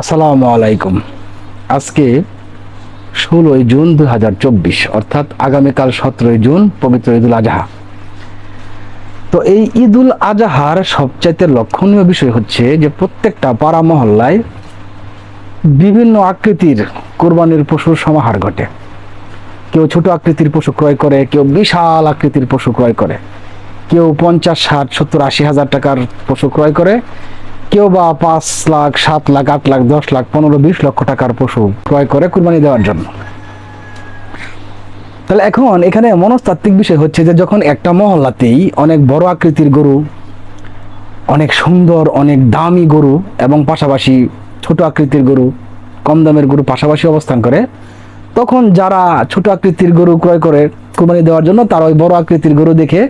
আসসালামু আলাইকুম। আজকে ষোলোই জুন দুই হাজার চব্বিশ, অর্থাৎ আগামীকাল সতেরোই জুন পবিত্র ঈদুল আজহা। তো এই ঈদুল আজহার সবচাইতে লক্ষণীয় বিষয় হচ্ছে যে প্রত্যেকটা পাড়া মহল্লায় বিভিন্ন আকৃতির কোরবানির পশুর সমাহার ঘটে। কেউ ছোট আকৃতির পশু ক্রয় করে, কেউ বিশাল আকৃতির পশু ক্রয় করে, কেউ পঞ্চাশ, ষাট, সত্তর, আশি হাজার টাকার পশু ক্রয় করে কেউ বা পাঁচ লাখ, সাত লাখ, আট লাখ, দশ লাখ, পনেরো, বিশ লক্ষ টাকার পশু ক্রয় করে কুরবানি দেওয়ার জন্য। তাহলে এখন এখানে মনস্তাত্ত্বিক বিষয় হচ্ছে যে যখন একটা মহল্লাতেই অনেক বড় আকৃতির গরু, অনেক সুন্দর, অনেক দামি গরু এবং পাশাপাশি ছোট আকৃতির গরু, কম দামের গরু পাশাপাশি অবস্থান করে, তখন যারা ছোট আকৃতির গরু ক্রয় করে কুরবানি দেওয়ার জন্য তারা ওই বড় আকৃতির গরু দেখে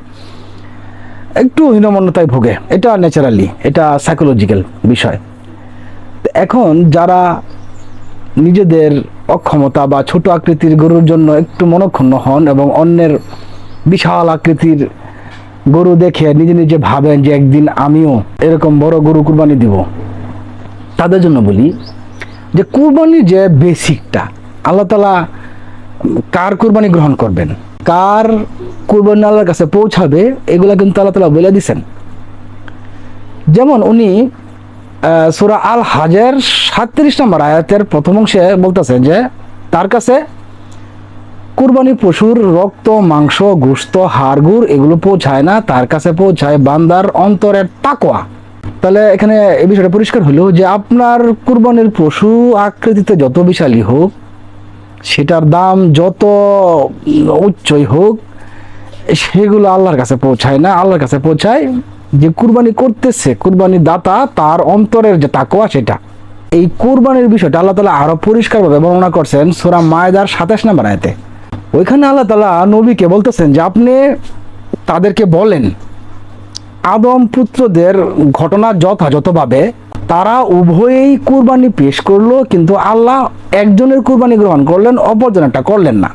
একটু হীনমন্যতায় ভোগে। এটা ন্যাচারালি এটা সাইকোলজিক্যাল বিষয়। এখন যারা নিজেদের অক্ষমতা বা ছোট আকৃতির গরুর জন্য একটু মনক্ষুণ্ণ হন এবং অন্যের বিশাল আকৃতির গরু দেখে নিজে নিজে ভাবেন যে একদিন আমিও এরকম বড় গরু কুরবানি দিব, তাদের জন্য বলি যে কুরবানির যে বেসিকটা আল্লাহ তালা কার কুরবানি গ্রহণ করবেন? কার কুরবানি আল্লাহর কাছে পৌঁছাবে, এগুলা কিন্তু আল্লাহ তালা বলে দিছেন। যেমন উনি সুরা আল হাজের সাতত্রিশ নম্বর আয়াতের প্রথম অংশে বলতেছেন যে, তার কাছে কুরবানি পশুর রক্ত, মাংস গোস্ত হাড়গুড় এগুলো পৌঁছায় না, তার কাছে পৌঁছায় বান্দার অন্তরের তাকোয়া তাহলে এখানে এই বিষয়টা পরিষ্কার হলো যে, আপনার কুরবানির পশু আকৃতিতে যত বিশালই হোক, সেটার দাম যত উচ্চই হোক সেগুলো আল্লাহর কাছে পৌঁছায় না, আল্লাহর কাছে পৌঁছায় যে কুরবানি করতেছে, কুরবানি দাতা তার অন্তরের যে তাকোয়া সেটা। এই কুরবানির বিষয়টা আল্লাহ তালা আরও পরিষ্কারভাবে বর্ণনা করছেন সোরা মায়দার সাতাশ নাম্বার আয়তে। ওইখানে আল্লাহ তালা নবীকে বলতেছেন যে, আপনি তাদেরকে বলেন, আদম পুত্রদের ঘটনা যথাযথভাবে তারা উভয়েই কুরবানি পেশ করল, কিন্তু আল্লাহ একজনের কুরবানি গ্রহণ করলেন, অপরজনেরটা করলেন না।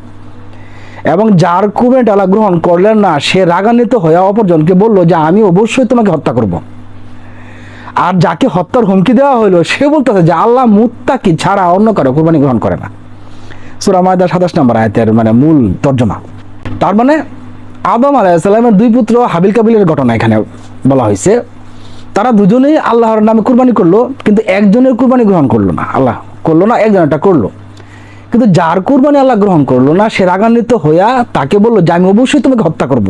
এবং যার কুরবানিটা ডালা গ্রহণ করলেন না, সে রাগান্বিত হয়ে অপরজনকে বলল যে, আমি অবশ্যই তোমাকে হত্যা করব। আর যাকে হত্যার হুমকি দেওয়া হলো সে বলতেছে যে, আল্লাহ মুত্তাকি ছাড়া অন্য কারও কোরবানি গ্রহণ করে না। সুরা মায়দা সাতাশ নম্বর আয়তের মানে মূল তর্জমা। তার মানে আদম আলাইসাল্লামের দুই পুত্র হাবিল কাবিলের ঘটনা এখানে বলা হয়েছে। তারা দুজনেই আল্লাহর নামে কুরবানি করল, কিন্তু একজনের কুরবানি গ্রহণ করল না। আল্লাহ করল না একজনেরটা করল। কিন্তু যার কুরবানি আল্লাহ গ্রহণ করল না, সে রাগান্বিত হইয়া তাকে বলল যে, আমি অবশ্যই তোমাকে হত্যা করব।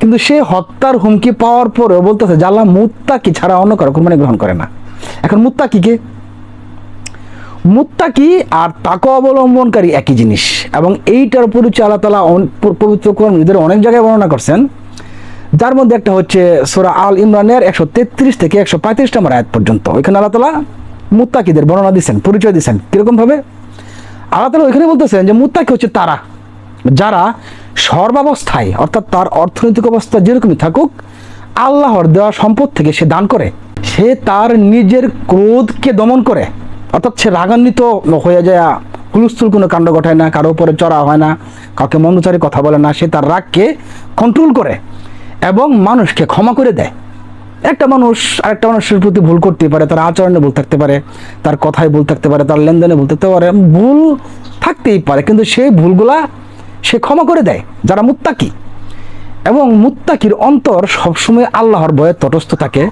কিন্তু সে হত্যার হুমকি পাওয়ার পরেও বলতেছে যে, আল্লাহ মুত্তাকি ছাড়া অন্য কারও কুরবানি গ্রহণ করে না। এখন মুত্তাকিকে মুত্তাকি আর তাকে অবলম্বনকারী একই জিনিস এবং এইটার পরিচয় আল্লাহ তালা পবিত্র কর্মীদের অনেক জায়গায় বর্ণনা করছেন। যার মধ্যে একটা হচ্ছে সোরা আল ইমরানের একশো তেত্রিশ থেকে একশো পঁয়ত্রিশ নম্বর আয়াত পর্যন্ত। ওইখানে আল্লাহ তালা মুত্তাকিদের বর্ণনা দিচ্ছেন পরিচয় দিচ্ছেন কীরকম ভাবে আল্লাহ তালা ওইখানে বলতেছেন যে মুত্তাকি হচ্ছে তারা, যারা সর্বাবস্থায়, অর্থাৎ তার অর্থনৈতিক অবস্থা যেরকমই থাকুক, আল্লাহর দেওয়া সম্পদ থেকে সে দান করে। সে তার নিজের ক্রোধকে দমন করে। অর্থাৎ সে রাগান্বিত হয়ে যায়, হুলস্থুল কোনো কাণ্ড ঘটায় না, কারও উপরে চড়া হয় না, কাউকে মন্দচারে কথা বলে না, সে তার রাগকে কন্ট্রোল করে এবং মানুষকে ক্ষমা করে দেয়। একটা মানুষ আরেকটা মানুষের প্রতি ভুল করতে পারে, তার আচরণে ভুল থাকতে পারে, তার কথায় ভুল থাকতে পারে, তার লেনদেনে ভুল থাকতে পারে, ভুল থাকতেই পারে, কিন্তু সেই ভুলগুলা সে ক্ষমা করে দেয়। যারা মুত্তাকি, এবং মুত্তাকির অন্তর সবসময় আল্লাহর ভয়ে তটস্থ থাকে।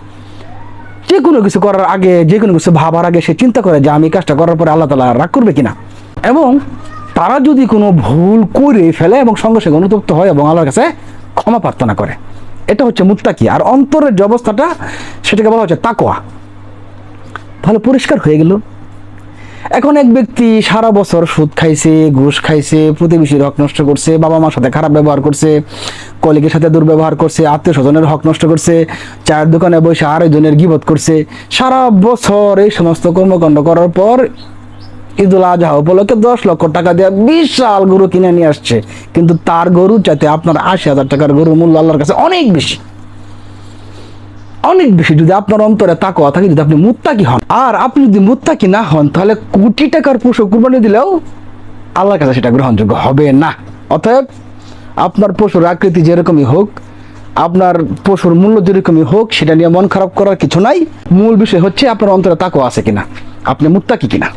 যে কোনো কিছু করার আগে যে কোনো কিছু ভাবার আগে সে চিন্তা করে যে আমি কাজটা করার পরে আল্লাহ তালা রাগ করবে কিনা। এবং তারা যদি কোনো ভুল করে ফেলে এবং সঙ্গে সঙ্গে অনুতপ্ত হয় এবং আল্লাহর কাছে ক্ষমা প্রার্থনা করে। এটা হচ্ছে মুত্তাকি। আর অন্তরের যে অবস্থাটা, সেটাকে বলা হচ্ছে তাকোয়া তাহলে পরিষ্কার হয়ে গেল। এখন এক ব্যক্তি সারা বছর সুদ খাইছে, ঘুষ খাইছে, প্রতিবেশীর হক নষ্ট করছে, বাবা মার সাথে খারাপ ব্যবহার করছে, কলিগের সাথে দুর্ব্যবহার করছে, আত্মীয় স্বজনের হক নষ্ট করছে, চায়ের দোকানে বসে আরেকজনের গিবত করছে। সারা বছর এই সমস্ত কর্মকাণ্ড করার পর ঈদুল আজহা উপলক্ষে দশ লক্ষ টাকা দিয়ে বিশাল গরু কিনে নিয়ে আসছে। কিন্তু তার গরু চাইতে আপনার আশি হাজার টাকার গরুর মূল্য আল্লাহর কাছে অনেক বেশি। অনেক বেশি যদি আপনার অন্তরে তাকওয়া থাকে, যদি আপনি মুত্তাকি হন। আর আপনি যদি মুত্তাকি না হন, তাহলে কোটি টাকার পশু কুরবানি দিলেও আল্লাহর কাছে সেটা গ্রহণযোগ্য হবে না। অতএব আপনার পশুর আকৃতি যেরকমই হোক, আপনার পশুর মূল্য যেরকমই হোক, সেটা নিয়ে মন খারাপ করার কিছু নাই। মূল বিষয় হচ্ছে আপনার অন্তরে তাকওয়া আছে কিনা, আপনি মুত্তাকি কিনা।